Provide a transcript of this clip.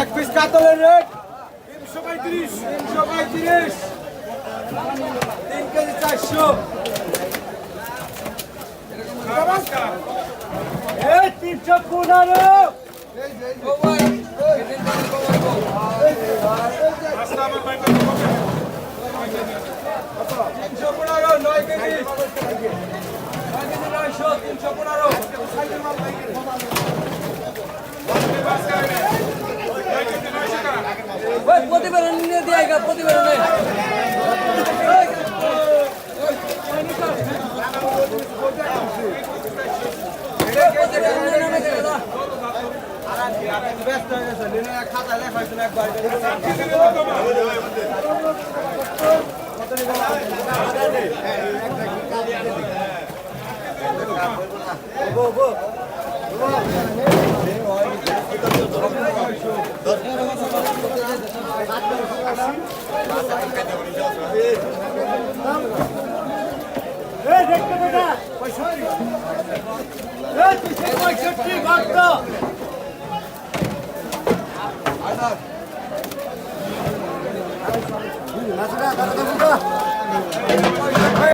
এক piece কাতলের rate পঁয়ত্রিশ, তিনশো তিন কেজি চারশো। তিনশো পনেরো। তিনশো পনেরো, নয় কেজি। নয় কেজি নয়শো, তিনশো ওই প্রতিবেদন নিয়ে দিয়ে প্রতিবেদনে ব্যস্ত হয়ে গেছে খাতা লেখাইছিল একবার ঘণ্টা রেটটা